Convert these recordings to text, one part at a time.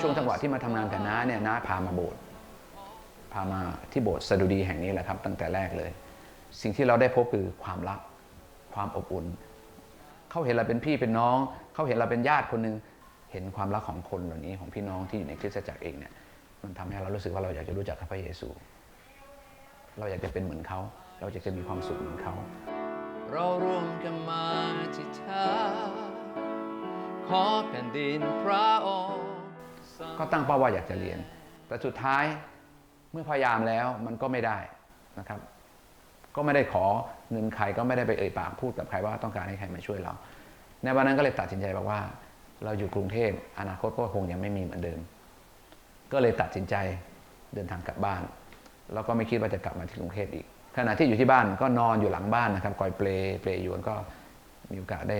ช่วงจังหวะที่มาทำงานกับน้าเนี่ยน้าพามาโบสถ์พามาที่โบสถ์สดุดีแห่งนี้แหละครับ ตั้งแต่แรกเลย สิ่งที่เราได้พบคือความรักความอบอุ่นเขาเห็นเราเป็นพี่เป็นน้องเขาเห็นเราเป็นญาติคนหนึ่งเห็นความรักของคนเหล่านี้ของพี่น้องที่อยู่ในคริสตจักรเองเนี่ยมันทำให้เรารู้สึกว่าเราอยากจะรู้จักพระเยซู เราอยากจะเป็นเหมือนเขา เราอยากจะมีความสุขเหมือนเขา เราร่วมกันมาจิตา ขอแผ่นดินพระองค์ก็ตั้งเป้าว่าอยากจะเรียน แต่สุดท้ายเมื่อพยายามแล้วมันก็ไม่ได้นะครับ ก็ไม่ได้ขอเงินใครก็ไม่ได้ไปเอ่ยปากพูดกับใครว่าต้องการให้ใครมาช่วยเรา ในวันนั้นก็เลยตัดสินใจบอกว่า เราอยู่กรุงเทพอนาคตก็คงยังไม่มีเหมือนเดิม ก็เลยตัดสินใจเดินทางกลับบ้านแล้วก็ไม่คิดว่าจะกลับมาที่กรุงเทพอีกขณะที่อยู่ที่บ้านก็นอนอยู่หลังบ้านนะครับกอยเปลเปลอยวนก็มีโอกาสได้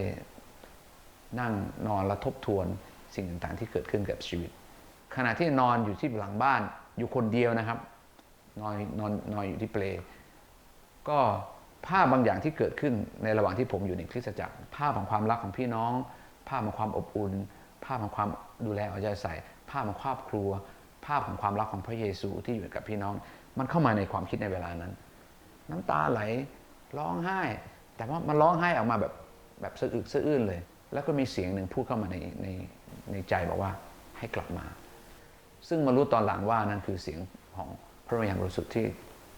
นั่งนอนและทบทวนสิ่งต่างๆ ที่เกิดขึ้นกับชีวิต ขณะที่นอนอยู่ที่หลังบ้านอยู่คนเดียวนะครับ นอนนอนนอนอยู่ที่เปลก็ภาพบางอย่างที่เกิดขึ้นในระหว่างที่ผมอยู่ในคริสตจักร ภาพของความรักของพี่น้อง ภาพของความอบอุ่น ภาพของความดูแลเอาใจใส่ ภาพของครอบครัว ภาพของความรักของพระเยซูที่อยู่กับพี่น้อง มันเข้ามาในความคิดในเวลานั้น น้ำตาไหลร้องไห้ แต่ว่ามันร้องไห้ออกมาแบบแบบสะอึกสะอื้นเลย แล้วก็มีเสียงหนึ่งพูดเข้ามาในในในใจบอกว่าให้กลับมา ซึ่งมารู้ตอนหลังว่านั่นคือเสียงของพระวิญญาณบริสุทธิ์ที่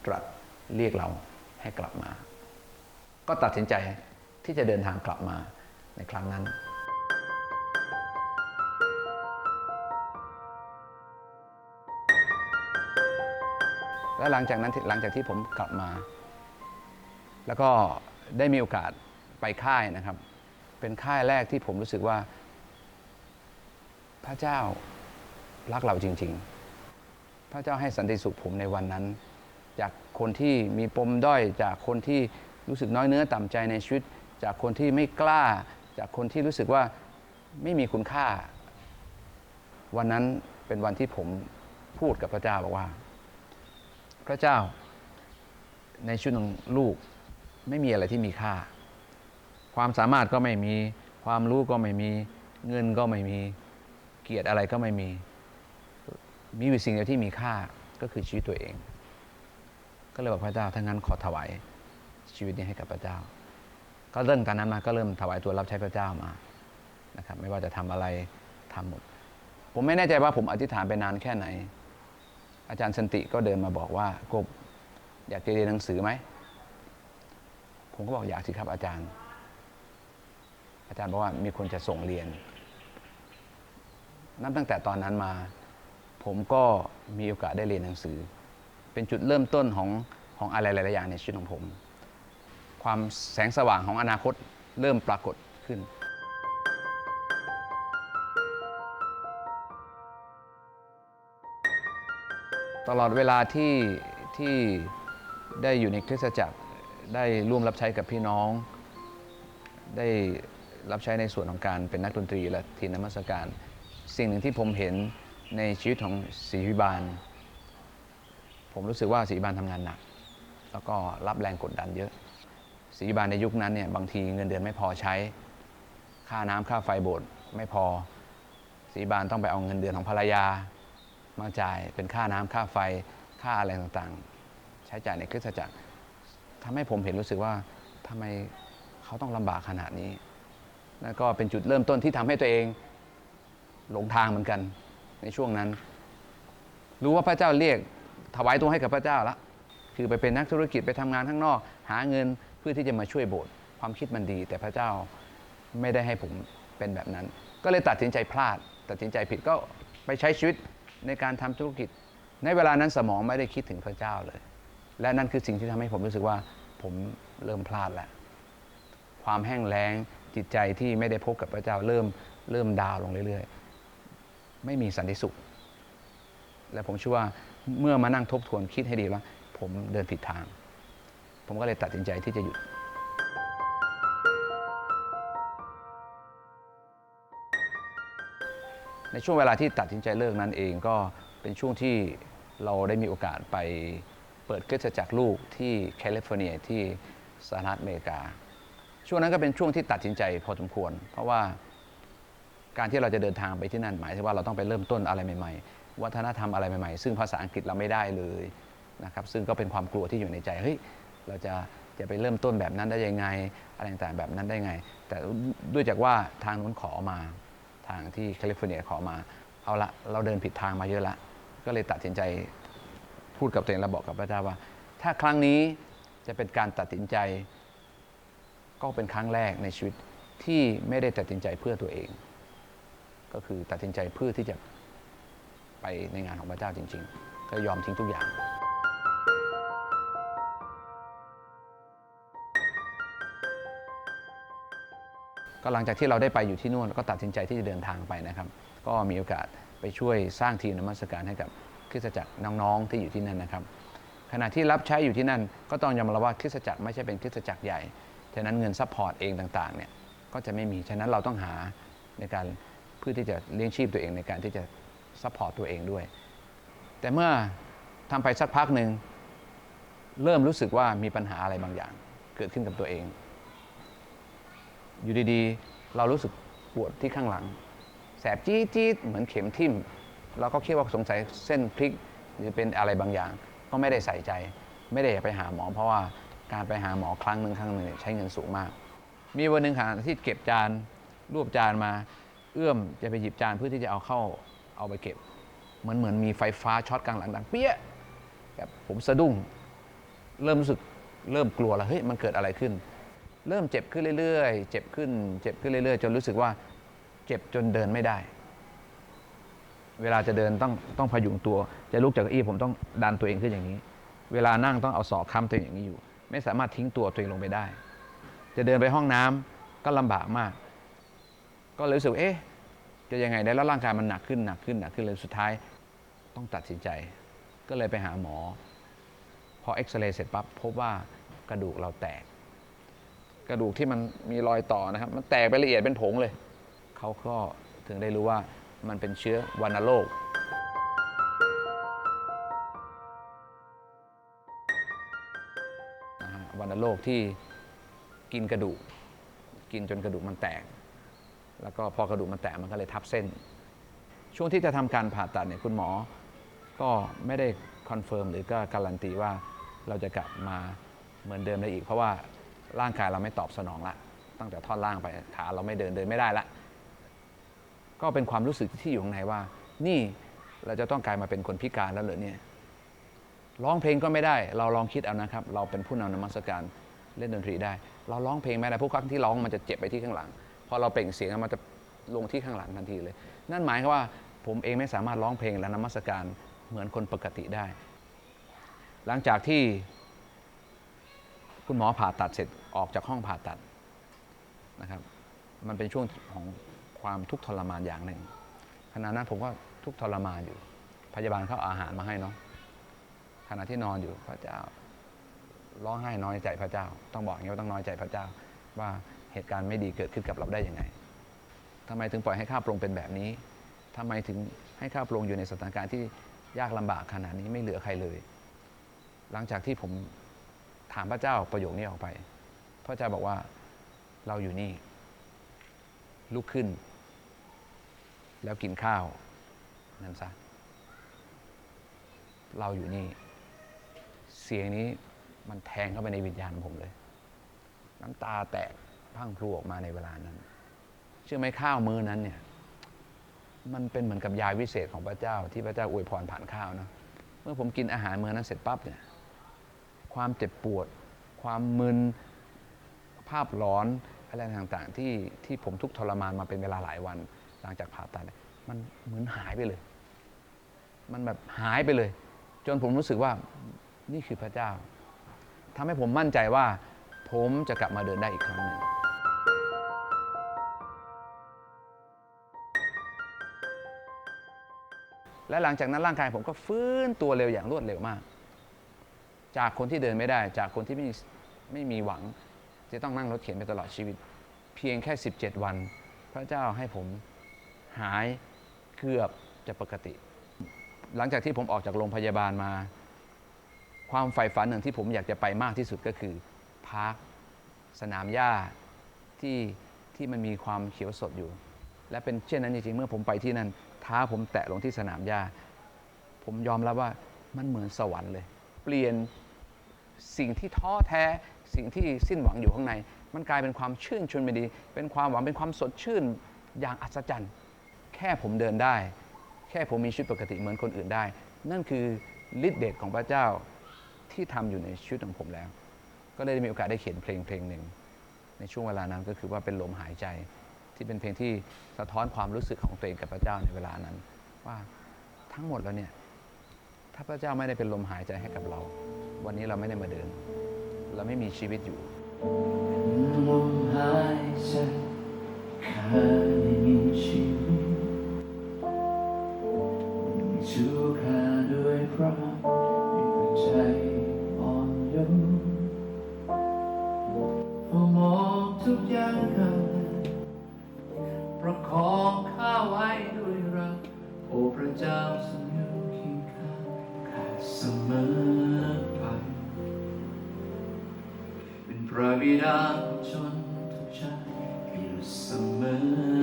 ตรัสเรียกเราให้กลับมา ก็ตัดสินใจที่จะเดินทางกลับมาในครั้งนั้นและหลังจากนั้นหลังจากที่ผมกลับมา แล้วก็ได้มีโอกาสไปค่ายนะครับ เป็นค่ายแรกที่ผมรู้สึกว่า พระเจ้ารักเราจริง ๆ พระเจ้าให้สันติสุขผมในวันนั้น จากคนที่มีปมด้อย จากคนที่รู้สึกน้อยเนื้อต่ำใจในชีวิต จากคนที่ไม่กล้า จากคนที่รู้สึกว่าไม่มีคุณค่า วันนั้นเป็นวันที่ผมพูดกับพระเจ้าบอกว่า พระเจ้าในชีวิตของลูกไม่มีอะไรที่มีค่า ความสามารถก็ไม่มี ความรู้ก็ไม่มี เงินก็ไม่มี เกียรติอะไรก็ไม่มี มีอยู่สิ่งเดียวที่มีค่าก็คือชีวิตตัวเอง ก็เลยบอกพระเจ้าถ้างั้นขอถวายชีวิตนี้ให้กับพระเจ้า ก็เริ่มตอนนั้นมาก็เริ่มถวายตัวรับใช้พระเจ้ามานะครับ ไม่ว่าจะทำอะไรทำหมด ผมไม่แน่ใจว่าผมอธิษฐานไปนานแค่ไหน อาจารย์สันติก็เดินมาบอกว่ากบอยากจะเรียนหนังสือไหม ผมก็บอกอยากสิครับอาจารย์ อาจารย์บอกว่ามีคนจะส่งเรียน นับตั้งแต่ตอนนั้นมา ผมก็มีโอกาสได้เรียนหนังสือ เป็นจุดเริ่มต้นของของอะไรหลาย ๆ อย่างในชีวิตของผม ความแสงสว่างของอนาคตเริ่มปรากฏขึ้นตลอดเวลาที่ที่ได้อยู่ในคริสตจักรได้ร่วมรับใช้กับพี่น้อง ได้ รับใช้ในส่วนของการเป็นนักดนตรีและทีมนมัสการ สิ่งหนึ่งที่ผมเห็นในชีวิตของศรีวิบาล ผมรู้สึกว่าศรีวิบาลทำงานหนัก แล้วก็รับแรงกดดันเยอะศรีวิบาลในยุคนั้นเนี่ยบางทีเงินเดือนไม่พอใช้ ค่าน้ำค่าไฟโบสถ์ไม่พอศรีวิบาลต้องไปเอาเงินเดือนของภรรยา มาจ่ายเป็นค่าน้ำค่าไฟค่าอะไรต่างๆ ใช้จ่ายในคริสตจักรทำให้ผมเห็นรู้สึกว่าทำไมเขาต้องลำบากขนาดนี้ นั่นก็เป็นจุดเริ่มต้นที่ทำให้ตัวเองหลงทางเหมือนกัน ในช่วงนั้น รู้ว่าพระเจ้าเรียกถวายตัวให้กับพระเจ้าละคือไปเป็นนักธุรกิจไปทำงานข้างนอก หาเงินเพื่อที่จะมาช่วยโบสถ์ความคิดมันดี แต่พระเจ้าไม่ได้ให้ผมเป็นแบบนั้น ก็เลยตัดสินใจพลาด ตัดสินใจผิดก็ไปใช้ชีวิตในการทำธุรกิจ ในเวลานั้นสมองไม่ได้คิดถึงพระเจ้าเลย และนั่นคือสิ่งที่ทำให้ผมรู้สึกว่าผมเริ่มพลาดแล้วความแห้งแล้ง จิตใจที่ไม่ได้พบกับพระเจ้าเริ่มเริ่มดาวลงเรื่อยๆ ไม่มีสันติสุข และผมเชื่อว่าเมื่อมานั่งทบทวนคิดให้ดีว่า ผมเดินผิดทาง ผมก็เลยตัดสินใจที่จะหยุดในช่วงเวลาที่ตัดสินใจเลิกนั้นเองก็เป็นช่วงที่เราได้มีโอกาสไปเปิดคริสตจักรลูกที่แคลิฟอร์เนียที่สหรัฐอเมริกา ช่วงนั้นก็เป็นช่วงที่ตัดสินใจพอสมควร เพราะว่าการที่เราจะเดินทางไปที่นั่นหมายถึงว่าเราต้องไปเริ่มต้นอะไรใหม่ ๆ วัฒนธรรมอะไรใหม่ๆ ซึ่งภาษาอังกฤษเราไม่ได้เลยนะครับซึ่งก็เป็นความกลัวที่อยู่ในใจเฮ้ยเราจะจะไปเริ่มต้นแบบนั้นได้ยังไงอะไรต่างๆแบบนั้นได้ไง แต่ด้วยจากว่าทางนู้นขอมาทางที่แคลิฟอร์เนียขอมาเอาละเราเดินผิดทางมาเยอะละ ก็เลยตัดสินใจพูดกับตัวเองและบอกกับพระเจ้าว่า ถ้าครั้งนี้จะเป็นการตัดสินใจ ก็เป็นครั้งแรกในชีวิตที่ไม่ได้ตัดสินใจเพื่อตัวเอง ก็คือตัดสินใจเพื่อที่จะไปในงานของพระเจ้าจริง ๆ ก็ยอมทิ้งทุกอย่างก็หลังจากที่เราได้ไปอยู่ที่นู่นก็ตัดสินใจที่จะเดินทางไปนะครับ ก็มีโอกาสไปช่วยสร้างทีมนมัสการให้กับคริสตจักรน้องๆที่อยู่ที่นั่นนะครับ ขณะที่รับใช้อยู่ที่นั่น ก็ต้องยอมรับว่าคริสตจักรไม่ใช่เป็นคริสตจักรใหญ่ ฉะนั้นเงินซัพพอร์ตเองต่างๆเนี่ยก็จะไม่มี ฉะนั้นเราต้องหาในการเพื่อที่จะเลี้ยงชีพตัวเองในการที่จะซัพพอร์ตตัวเองด้วย แต่เมื่อทำไปสักพักหนึ่งเริ่มรู้สึกว่ามีปัญหาอะไรบางอย่าง เกิดขึ้นกับตัวเอง อยู่ดีๆ เรารู้สึกปวดที่ข้างหลัง แสบจี๊ดจี๊ดเหมือนเข็มทิ่ม เราก็คิดว่าสงสัยเส้นพลิกหรือเป็นอะไรบางอย่าง ก็ไม่ได้ใส่ใจ ไม่ได้ไปหาหมอเพราะว่า การไปหาหมอครั้งหนึ่งครั้งหนึ่งใช้เงินสูงมาก มีวันหนึ่งขณะที่เก็บจานรวบจานมา เอื้อมจะไปหยิบจานเพื่อที่จะเอาเข้าเอาไปเก็บ เหมือนเหมือนมีไฟฟ้าช็อตกลางหลังดังเปี้ยแบบผมสะดุ้ง เริ่มรู้สึกเริ่มกลัวแล้วเฮ้ยมันเกิดอะไรขึ้น เริ่มเจ็บขึ้นเรื่อยๆ เจ็บขึ้น เจ็บขึ้นเรื่อยๆ จนรู้สึกว่าเจ็บจนเดินไม่ได้ เวลาจะเดินต้องต้องพยุงตัว จะลุกจากเก้าอี้ผมต้องดันตัวเองขึ้นอย่างนี้ เวลานั่งต้องเอาศอกค้ำตัวเองอย่างนี้อยู่ ไม่สามารถทิ้งตัวตัวเองลงไปได้ จะเดินไปห้องน้ำก็ลำบากมาก ก็เลยรู้สึกเอ๊ะจะยังไงได้แล้วร่างกายมันหนักขึ้นหนักขึ้นหนักขึ้นเลยสุดท้ายต้องตัดสินใจ ก็เลยไปหาหมอ พอเอ็กซเรย์เสร็จปั๊บพบว่ากระดูกเราแตก กระดูกที่มันมีรอยต่อนะครับ มันแตกไปละเอียดเป็นผงเลย เขาก็ถึงได้รู้ว่ามันเป็นเชื้อวัณโรค วัณโรคที่กินกระดูก กินจนกระดูกมันแตก แล้วก็พอกระดูกมันแตกมันก็เลยทับเส้น ช่วงที่จะทำการผ่าตัดเนี่ยคุณหมอ ก็ไม่ได้คอนเฟิร์มหรือก็การันตีว่าเราจะกลับมาเหมือนเดิมได้อีก เพราะว่าร่างกายเราไม่ตอบสนองละตั้งแต่ท่อนล่างไปขาเราไม่เดินเดินไม่ได้ละก็เป็นความรู้สึกที่อยู่ข้างในว่า นี่เราจะต้องกลายมาเป็นคนพิการแล้วเหรอเนี่ย ร้องเพลงก็ไม่ได้ เราลองคิดเอานะครับ เราเป็นผู้นำนมัสการเล่นดนตรีได้ เราร้องเพลงไม่ได้พวกครั้งที่ร้องมันจะเจ็บไปที่ข้างหลัง พอเราเปล่งเสียงมันจะลงที่ข้างหลังทันทีเลย นั่นหมายความว่าผมเองไม่สามารถร้องเพลงและนมัสการเหมือนคนปกติได้ หลังจากที่คุณหมอผ่าตัดเสร็จออกจากห้องผ่าตัดนะครับ มันเป็นช่วงของความทุกข์ทรมานอย่างหนึ่งขณะนั้นผมก็ทุกข์ทรมานอยู่ พยาบาลเขาอาอาหารมาให้เนาะ ณะที่นอนอยู่พระเจ้าร้องไห้น้อยใจพระเจ้า ต้องบอกอย่างนี้ว่าต้องน้อยใจพระเจ้า ว่าเหตุการณ์ไม่ดีเกิดขึ้นกับเราได้ยังไงทำไมถึงปล่อยให้ข้าพระองค์เป็นแบบนี้ทำไมถึงให้ข้าพระองค์อยู่ในสถานการณ์ที่ยากลำบากขนาดนี้ไม่เหลือใครเลย หลังจากที่ผมถามพระเจ้าประโยคนี้ออกไป พระเจ้าบอกว่าเราอยู่นี่ ลุกขึ้น แล้วกินข้าวนั่นซะเราอยู่นี่ เสียงนี้มันแทงเข้าไปในวิญญาณผมเลย น้ำตาแตกพังพรูออกมาในเวลานั้น เชื่อไหมข้าวมื้อนั้นเนี่ย มันเป็นเหมือนกับยาวิเศษของพระเจ้า ที่พระเจ้าอวยพรผ่านข้าวเนาะเมื่อผมกินอาหารมื้อนั้นเสร็จปั๊บเนี่ย ความเจ็บปวด ความมึน ภาพหลอนอะไรต่างๆ ที่ที่ผมทุกทรมานมาเป็นเวลาหลายวัน หลังจากผ่าตัดมันเหมือนหายไปเลย มันแบบหายไปเลย จนผมรู้สึกว่า นี่คือพระเจ้าทำให้ผมมั่นใจว่า ผมจะกลับมาเดินได้อีกครั้งหนึ่งและหลังจากนั้นร่างกายผมก็ฟื้นตัวเร็วอย่างรวดเร็วมาก จากคนที่เดินไม่ได้ จากคนที่ไม่ไม่มีหวัง จะต้องนั่งรถเข็นไปตลอดชีวิต เพียงแค่ 17 วัน พระเจ้าให้ผมหายเกือบจะปกติ หลังจากที่ผมออกจากโรงพยาบาลมา ความใฝ่ฝันหนึ่งที่ผมอยากจะไปมากที่สุดก็คือพาร์คสนามหญ้าที่ที่มันมีความเขียวสดอยู่ และเป็นเช่นนั้นจริงๆเมื่อผมไปที่นั่นเท้าผมแตะลงที่สนามหญ้าผมยอมรับว่ามันเหมือนสวรรค์เลย เปลี่ยนสิ่งที่ท้อแท้สิ่งที่สิ้นหวังอยู่ข้างใน มันกลายเป็นความชื่นชมไปดี เป็นความหวังเป็นความสดชื่นอย่างอัศจรรย์ แค่ผมเดินได้ แค่ผมมีชีวิตปกติเหมือนคนอื่นได้ นั่นคือฤทธิเดชของพระเจ้า ที่ทำอยู่ในชีวิตของผมแล้ว ก็เลยมีโอกาสได้เขียนเพลงเพลงหนึ่ง ในช่วงเวลานั้นก็คือว่าเป็นลมหายใจ ที่เป็นเพลงที่สะท้อนความรู้สึกของตัวเองกับพระเจ้าในเวลานั้น ว่าทั้งหมดแล้วเนี่ยถ้าพระเจ้าไม่ได้เป็นลมหายใจให้กับเรา วันนี้เราไม่ได้มาเดิน เราไม่มีชีวิตอยู่ลมหายใจข้าได้มีชีวิตชูข้าด้วยพระ ของข้าไว้ด้วยรัก โอ้พระเจ้าทรงอยู่เคียงข้างข้าเสมอไป เป็นพระบิดาของชนทุกชาติอยู่เสมอ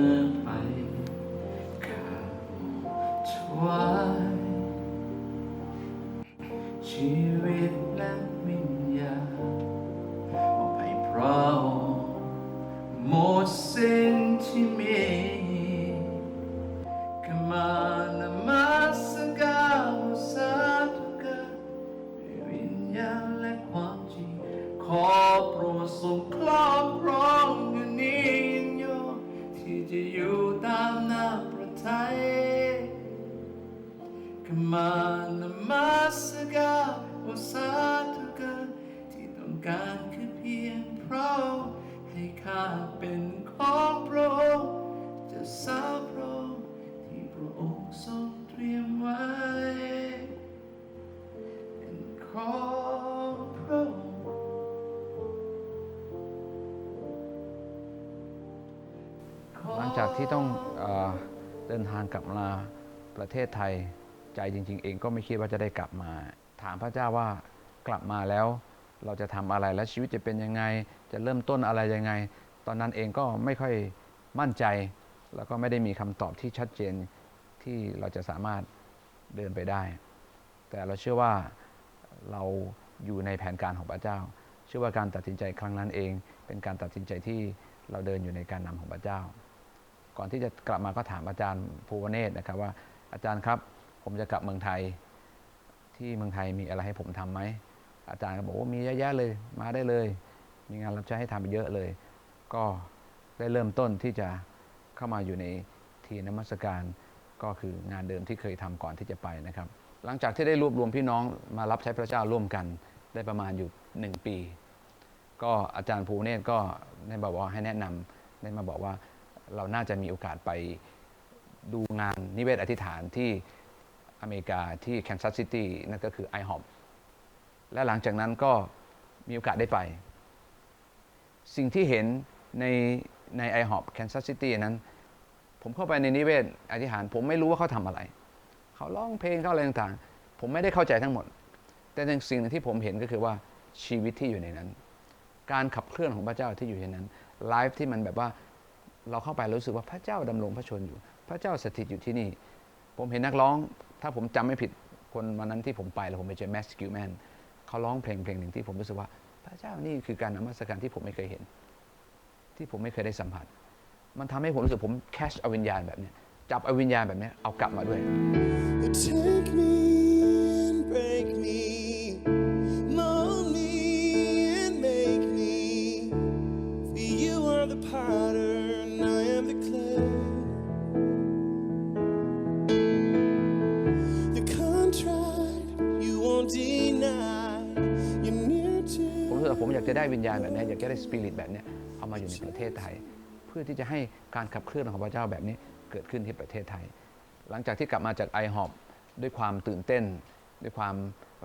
ที่ต้องเอเดินทางกลับมาประเทศไทยใจจริง ๆ เองก็ไม่คิดว่าจะได้กลับมา ถามพระเจ้าว่ากลับมาแล้ว เราจะทำอะไรและชีวิตจะเป็นยังไง จะเริ่มต้นอะไรยังไง ตอนนั้นเองก็ไม่ค่อยมั่นใจ แล้วก็ไม่ได้มีคำตอบที่ชัดเจนที่เราจะสามารถเดินไปได้ แต่เราเชื่อว่าเราอยู่ในแผนการของพระเจ้า เชื่อว่าการตัดสินใจครั้งนั้นเอง เป็นการตัดสินใจที่เราเดินอยู่ในการนำของพระเจ้า ก่อนที่จะกลับมาก็ถามอาจารย์ภูวเนศนะครับว่าอาจารย์ครับ ผมจะกลับเมืองไทย ที่เมืองไทยมีอะไรให้ผมทำไหมอาจารย์ก็บอกว่ามีเยอะแยะเลยมาได้เลย มีงานรับใช้ให้ทำเยอะเลย ก็ได้เริ่มต้นที่จะเข้ามาอยู่ในทีนมัสการก็คืองานเดิมที่เคยทำก่อนที่จะไปนะครับ หลังจากที่ได้รวบรวมพี่น้องมารับใช้พระเจ้าร่วมกันได้ประมาณอยู่หนึ่งปี ก็อาจารย์ภูเนศก็ได้บอกว่าให้แนะนำได้มาบอกว่า เราน่าจะมีโอกาสไปดูงานนิเวศอธิษฐานที่อเมริกาที่แคนซัสซิตี้นั่นก็คือ IHOP และหลังจากนั้นก็มีโอกาสได้ไป สิ่งที่เห็นในใน IHOP แคนซัสซิตี้นั้น ผมเข้าไปในนิเวศอธิษฐาน ผมไม่รู้ว่าเขาทำอะไร เขาร้องเพลงเขาอะไรต่างๆ ผมไม่ได้เข้าใจทั้งหมด แต่สิ่งหนึ่งที่ผมเห็นก็คือว่าชีวิตที่อยู่ในนั้น การขับเคลื่อนของพระเจ้าที่อยู่ในนั้นไลฟ์ที่มันแบบว่า เราเข้าไปรู้สึกว่าพระเจ้าดำรงพระชนอยู่ พระเจ้าสถิตอยู่ที่นี่ ผมเห็นนักร้อง ถ้าผมจำไม่ผิดคนวันนั้นที่ผมไปแล้วผมไปเจอแมสกิวแมนเขาร้องเพลงเพลงหนึ่งที่ผมรู้สึกว่า พระเจ้านี่คือการนมัสการที่ผมไม่เคยเห็น ที่ผมไม่เคยได้สัมผัส มันทำให้ผมรู้สึกผมแคชเอาวิญญาณแบบเนี้ยจับเอาวิญญาณแบบเนี้ยเอากลับมาด้วย Take me and break me, จะได้วิญญาณแบบนี้อยากจะได้สปิริตแบบนี้เอามาอยู่ในประเทศไทย เพื่อที่จะให้การขับเคลื่อนของพระเจ้าแบบนี้เกิดขึ้นที่ประเทศไทย หลังจากที่กลับมาจากไอฮอบด้วยความตื่นเต้น ด้วยความ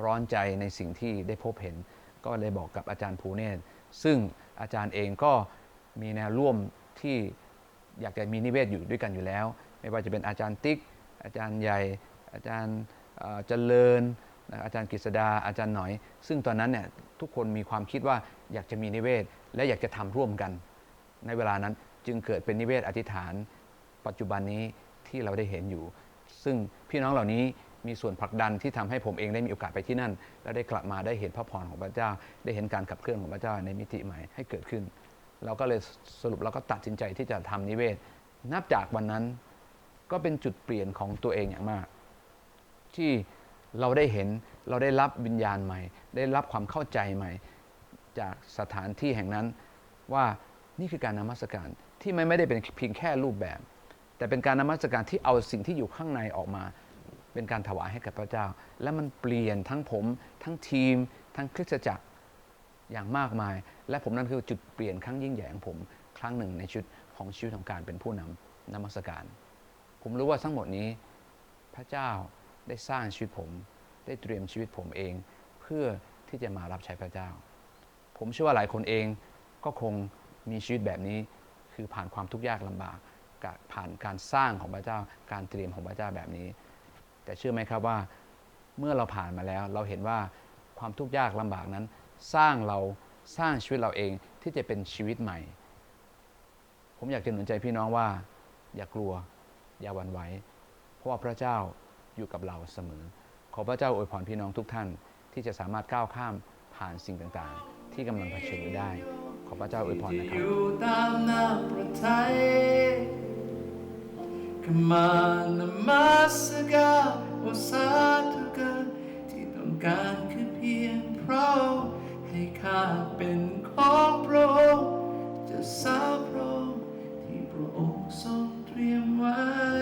ร้อนใจในสิ่งที่ได้พบเห็น ก็เลยบอกกับอาจารย์ภูเนศซึ่งอาจารย์เองก็มีแนวร่วมที่อยากจะมีนิเวศอยู่ด้วยกันอยู่แล้ว ไม่ว่าจะเป็นอาจารย์ติ๊ก อาจารย์ใหญ่ อาจารย์เจริญ อาจารย์กฤษดาอาจารย์หน่อย ซึ่งตอนนั้นเนี่ยทุกคนมีความคิดว่าอยากจะมีนิเวศ และอยากจะทำร่วมกัน ในเวลานั้นจึงเกิดเป็นนิเวศอธิษฐาน ปัจจุบันนี้ที่เราได้เห็นอยู่ ซึ่งพี่น้องเหล่านี้มีส่วนผลักดันที่ทำให้ผมเองได้มีโอกาสไปที่นั่น และได้กลับมาได้เห็นพระพรของพระเจ้า ได้เห็นการขับเคลื่อนของพระเจ้าในมิติใหม่ให้เกิดขึ้น เราก็เลยสรุปเราก็ตัดสินใจที่จะทำนิเวศ นับจากวันนั้นก็เป็นจุดเปลี่ยนของตัวเองอย่างมาก ที่ เราได้เห็นเราได้รับวิญญาณใหม่ ได้รับความเข้าใจใหม่ จากสถานที่แห่งนั้นว่านี่คือการนมัสการที่ไม่ไม่ได้เป็นเพียงแค่รูปแบบ แต่เป็นการนมัสการที่เอาสิ่งที่อยู่ข้างในออกมา เป็นการถวายให้กับพระเจ้า และมันเปลี่ยนทั้งผม ทั้งทีม ทั้งคริสตจักรอย่างมากมาย และผมนั่นคือจุดเปลี่ยนครั้งยิ่งใหญ่ของผมครั้งหนึ่งในชีวิตของชีวิตของการเป็นผู้นำนมัสการ ผมรู้ว่าทั้งหมดนี้พระเจ้า ได้สร้างชีวิตผม ได้เตรียมชีวิตผมเอง เพื่อที่จะมารับใช้พระเจ้า ผมเชื่อว่าหลายคนเองก็คงมีชีวิตแบบนี้คือผ่านความทุกข์ยากลำบากกะผ่านการสร้างของพระเจ้า การเตรียมของพระเจ้าแบบนี้ แต่เชื่อไหมครับว่าเมื่อเราผ่านมาแล้ว เราเห็นว่าความทุกข์ยากลำบากนั้น สร้างเราสร้างชีวิตเราเองที่จะเป็นชีวิตใหม่ ผมอยากจะหนุนใจพี่น้องว่า อย่ากลัว อย่าหวั่นไหวเพราะว่าพระเจ้า อยู่กับเราเสมอ ขอพระเจ้าอวยพรพี่น้องทุกท่าน ที่จะสามารถก้าวข้ามผ่านสิ่งต่างๆ ที่กำลังเผชิญอยู่ได้ ขอพระเจ้าอวยพรนะครับยู่ตามน้าประทัยขมานมัสการว่าสาธุการที่ต้องการคือเพียงพระให้ข้าเป็นของพระองค์จะสาพระองค์ที่พระองค์ทรงเตรียมไว้